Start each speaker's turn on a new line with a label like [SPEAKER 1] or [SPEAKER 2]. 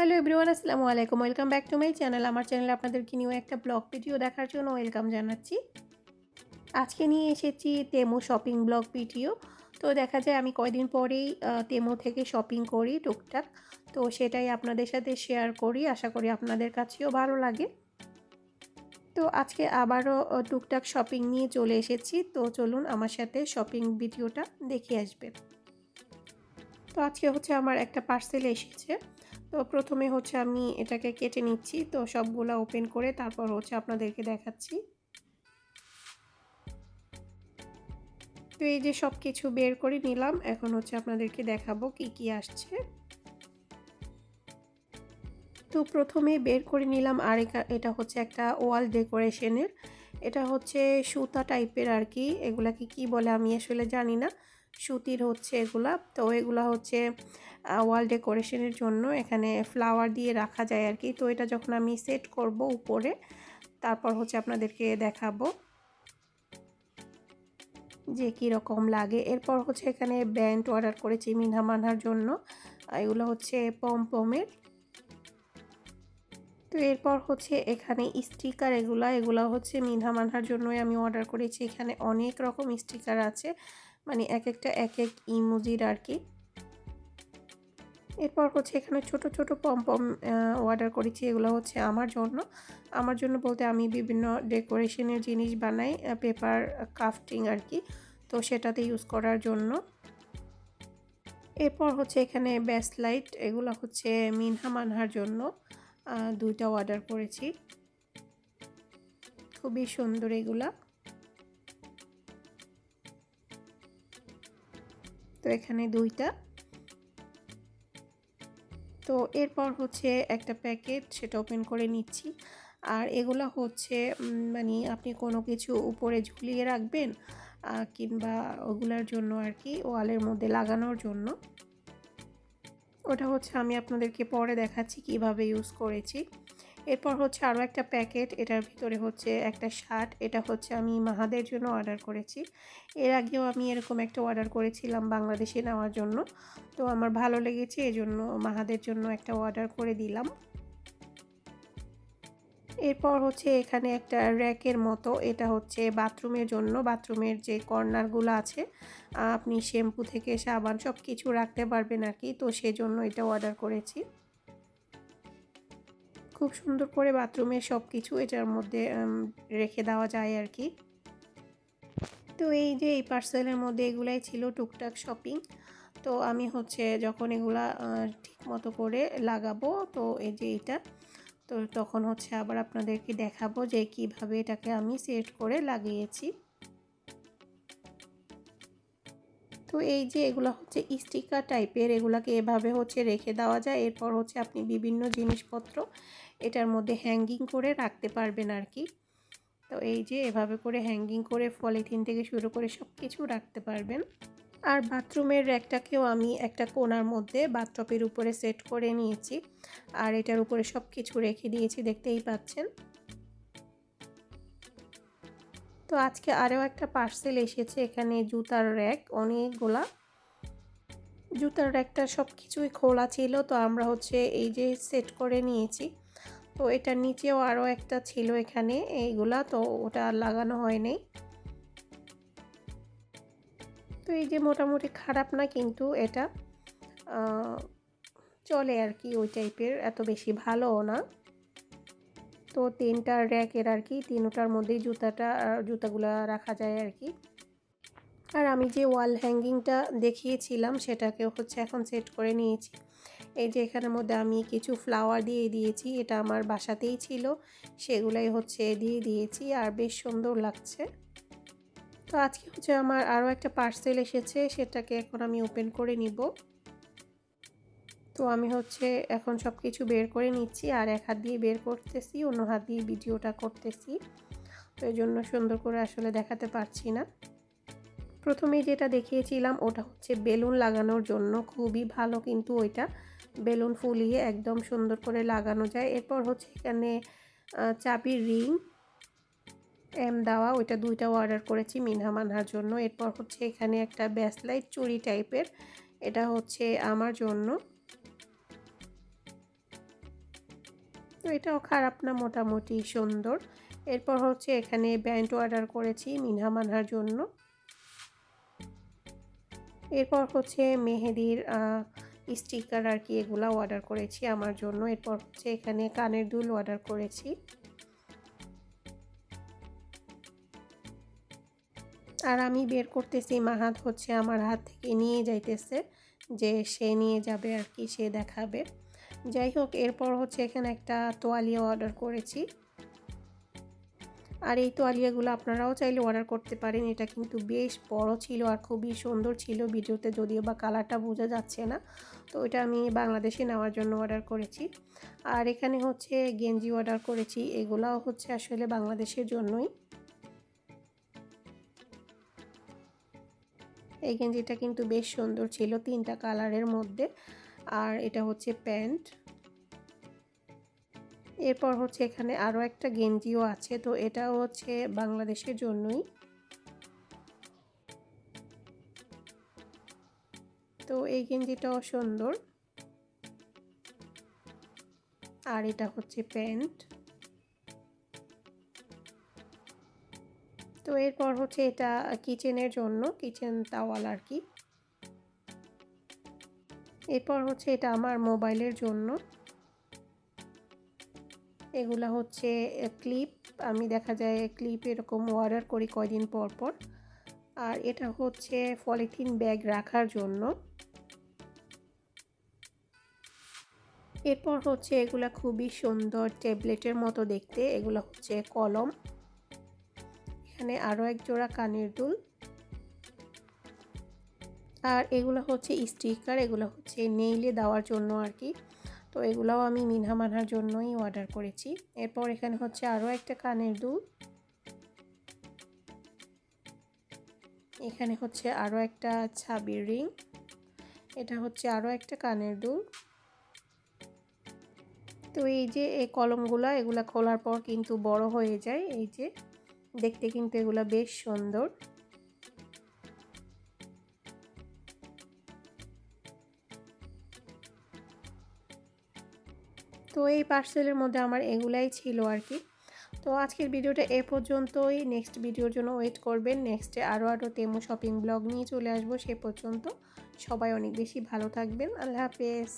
[SPEAKER 1] Hello everyone, আসসালামু আলাইকুম। Welcome back to my channel. আমার চ্যানেলে আপনাদেরকে নিউ একটা ব্লগ ভিডিও দেখার জন্য ওয়েলকাম জানাচ্ছি। আজকে নিয়ে এসেছি তেমো শপিং ব্লগ ভিডিও। তো দেখা যায় আমি কয়দিন পরেই তেমো থেকে শপিং করি টুকটাক। তো সেটাই আপনাদের সাথে শেয়ার করি। আশা করি আপনাদের কাছেও ভালো লাগে। তো আজকে আবারও টুকটাক শপিং নিয়ে চলে এসেছি। তো চলুন আমার সাথে শপিং ভিডিওটা দেখে আসবেন তো আজকে হচ্ছে আমার একটা পার্সেল এসেছে। তো প্রথমে হচ্ছে আমি এটাকে কেটে নিচ্ছি। তো সবগুলো ওপেন করে তারপর হচ্ছে আপনাদেরকে দেখাচ্ছি। তো এই যে সব কিছু বের করে নিলাম। এখন হচ্ছে আপনাদেরকে দেখাবো কি কি আসছে। তো প্রথমে বের করে নিলাম আর এটা হচ্ছে একটা ওয়াল ডেকোরেশনের এটা হচ্ছে সুতা টাইপের আর কি। এগুলাকে কি বলে আমি আসলে জানি না। সুতির হচ্ছে এগুলা। তো এগুলা হচ্ছে ওয়াল ডেকোরেশনের জন্য এখানে ফ্লাওয়ার দিয়ে রাখা যায় আর কি তো এটা যখন আমি সেট করব উপরে, তারপর হচ্ছে আপনাদেরকে দেখাবো যে কী রকম লাগে। এরপর হচ্ছে এখানে ব্যান্ড অর্ডার করেছি মিনহা মানহার জন্য। এগুলো হচ্ছে পমপমের। তো এরপর হচ্ছে এখানে স্টিকার এগুলা, এগুলো হচ্ছে মিনহা মানহার জন্যই আমি অর্ডার করেছি। এখানে অনেক রকম স্টিকার আছে। মানে এক একটা, এক এক ইমোজির আর কি। এরপর হচ্ছে এখানে ছোট ছোট পমপম অর্ডার করেছি। এগুলো হচ্ছে আমার জন্য। আমার জন্য বলতে আমি বিভিন্ন ডেকোরেশনের জিনিস বানাই পেপার ক্রাফটিং আর কি। তো সেটাতে ইউজ করার জন্য। এরপর হচ্ছে এখানে ব্যাস লাইট এগুলো হচ্ছে মিনহা মানহার জন্য দুইটা অর্ডার করেছি। খুবই সুন্দর এগুলা। এখানে দুইটা। তো এরপর হচ্ছে একটা প্যাকেট, সেটা ওপেন করে নিচ্ছি। আর এগুলো হচ্ছে মানে আপনি কোনো কিছু উপরে ঝুলিয়ে রাখবেন কিংবা ওগুলার জন্য আর কি ওয়ালের মধ্যে লাগানোর জন্য। ওটা হচ্ছে আমি আপনাদেরকে পরে দেখাচ্ছি কীভাবে ইউজ করেছি। এরপর হচ্ছে আরও একটা প্যাকেট এটার ভিতরে হচ্ছে একটা শার্ট এটা হচ্ছে আমি মাহাদের জন্য অর্ডার করেছি। এর আগেও আমি এরকম একটা অর্ডার করেছিলাম বাংলাদেশে নেওয়ার জন্য। তো আমার ভালো লেগেছে, এজন্য মাহাদের জন্য একটা অর্ডার করে দিলাম। এরপর হচ্ছে এখানে একটা র্যাকের মতো, এটা হচ্ছে বাথরুমের জন্য। বাথরুমের যে কর্নারগুলো আছে, আপনি শ্যাম্পু থেকে সাবান সব কিছু রাখতে পারবেন আর কি। তো সেজন্য এটা অর্ডার করেছি। খুব সুন্দর করে বাথরুমের সব কিছু এটার মধ্যে রেখে দেওয়া যায় আর কি। তো এই যে এই পার্সেলের মধ্যে এগুলাই ছিল টুকটাক শপিং। তো আমি হচ্ছে যখন এগুলা ঠিক মতো করে লাগাবো, তো এই যে এটা তো তখন হচ্ছে আবার আপনাদেরকে দেখাবো যে কীভাবে এটাকে আমি সেট করে লাগিয়েছি। তো এই যে এগুলো হচ্ছে স্টিকার টাইপের, এগুলাকে এভাবে হচ্ছে রেখে দেওয়া যায়। এরপর হচ্ছে আপনি বিভিন্ন জিনিসপত্র এটার মধ্যে হ্যাঙ্গিং করে রাখতে পারবেন আর কি তো এই যে এভাবে করে হ্যাঙ্গিং করে পলিথিন থেকে শুরু করে সব কিছু রাখতে পারবেন। আর বাথরুমের র্যাকটাকেও আমি একটা কোণার মধ্যে বাথটপের উপরে সেট করে নিয়েছি। আর এটার উপরে সব কিছু রেখে দিয়েছি, দেখতেই পাচ্ছেন। তো আজকে আরও একটা পার্সেল এসেছে, এখানে জুতার র্যাক অনেকগুলা। জুতার র্যাকটা সব কিছুই খোলা ছিল, তো আমরা হচ্ছে এই যে সেট করে নিয়েছি। তো এটার নিচেও আরও একটা ছিল এখানে, এইগুলা, তো ওটা লাগানো হয়নি তো এই যে মোটামুটি খারাপ না কিন্তু এটা চলে আর কি ওই টাইপের, এত বেশি ভালোও না। তো তিনটা র্যাকের আর কি, তিনটার মধ্যেই জুতাটা জুতাগুলা রাখা যায় আর কি। আর আমি যে ওয়াল হ্যাঙ্গিংটা দেখিয়েছিলাম সেটাকে হচ্ছে এখন সেট করে নিয়েছি। এই যে এখানের মধ্যে আমি কিছু ফ্লাওয়ার দিয়ে দিয়েছি, এটা আমার বাসাতেই ছিল, সেগুলাই হচ্ছে দিয়ে দিয়েছি, আর বেশ সুন্দর লাগছে। তো আজকে হচ্ছে আমার আরও একটা পার্সেল এসেছে, সেটাকে এখন আমি ওপেন করে নিব। তো আমি হচ্ছে এখন সব কিছু বের করে নিচ্ছি, আর এক হাত দিয়ে বের করতেছি, অন্য হাত দিয়ে ভিডিওটা করতেছি। তো এই জন্য সুন্দর করে আসলে দেখাতে পারছি না। প্রথমে যেটা দেখিয়েছিলাম, ওটা হচ্ছে বেলুন লাগানোর জন্য, খুবই ভালো কিন্তু ওইটা। বেলুন ফুলিয়ে একদম সুন্দর করে লাগানো যায়। এরপর হচ্ছে এখানে চাবির রিং এম দেওয়া, ওইটা দুইটা অর্ডার করেছি মিনহা মানহার জন্য। এরপর হচ্ছে এখানে একটা ব্যাসলাইট চুরি টাইপের। এটা হচ্ছে আমার জন্য। তো এটাও খারাপ না, মোটামুটি সুন্দর। এরপর হচ্ছে এখানে ব্যান্ড অর্ডার করেছি মিনহা মানহার জন্য। এরপর হচ্ছে মেহেদির স্টিকার আর কি এগুলো অর্ডার করেছি আমার জন্য। এরপর হচ্ছে এখানে কানের দুল অর্ডার করেছি। আর আমি বের করতেছি, মাহাত হচ্ছে আমার হাত থেকে নিয়ে যাইতেছে যে সে নিয়ে যাবে আর কি, সে দেখাবে। যাই হোক, এরপর হচ্ছে এখানে একটা তোয়ালিয়া অর্ডার করেছি। আর এই তোয়ালিয়াগুলো আপনারাও চাইলে অর্ডার করতে পারেন। এটা কিন্তু বেশ বড় ছিল আর খুবই সুন্দর ছিল ভিডিওতে, যদিও বা কালারটা বোঝা যাচ্ছে না। তো এটা আমি বাংলাদেশে নেওয়ার জন্য অর্ডার করেছি। আর এখানে হচ্ছে গেঞ্জি অর্ডার করেছি। এগুলাও হচ্ছে আসলে বাংলাদেশের জন্যই। এই গেঞ্জিটা কিন্তু বেশ সুন্দর ছিল তিনটা কালারের মধ্যে। আর এটা হচ্ছে প্যান্ট। এরপর হচ্ছে এখানে আরও একটা গেঞ্জিও আছে, তো এটাও হচ্ছে বাংলাদেশের জন্যই। তো এই গেঞ্জিটাও সুন্দর। আর এটা হচ্ছে প্যান্ট। তো এরপর হচ্ছে এটা কিচেনের জন্য কিচেন তাওয়াল আর কি এরপর হচ্ছে এটা আমার মোবাইলের জন্য। এগুলা হচ্ছে ক্লিপ আমি দেখা যায় ক্লিপ এরকম অর্ডার করি কয়দিন পর পর। আর এটা হচ্ছে পলিথিন ব্যাগ রাখার জন্য। এরপর হচ্ছে এগুলা খুবই সুন্দর ট্যাবলেটের মতো দেখতে। এগুলো হচ্ছে কলম। এখানে আরও এক জোড়া কানের দুল। আর এগুলো হচ্ছে স্টিকার, এগুলো হচ্ছে নেইলে দেওয়ার জন্য আর কি। তো এগুলোও আমি মিনহা মানহার জন্যই অর্ডার করেছি। এরপর এখানে হচ্ছে আরও একটা কানের দুল। এখানে হচ্ছে আরও একটা ছাবির রিং। এটা হচ্ছে আরও একটা কানের দুল। তো এই যে এই কলমগুলো, এগুলা খোলার পর কিন্তু বড় হয়ে যায়। এই যে দেখতে কিন্তু এগুলো বেশ সুন্দর। তো এই পার্সেলের মধ্যে আমার এগুলাই ছিল আর কি। তো আজকের ভিডিওটা এ পর্যন্তই। নেক্সট ভিডিওর জন্য ওয়েট করবেন। নেক্সটে আরও আরও তেমো শপিং ব্লগ নিয়ে চলে আসব সে পর্যন্ত। সবাই অনেক বেশি ভালো থাকবেন। আল্লাহ হাফেজ।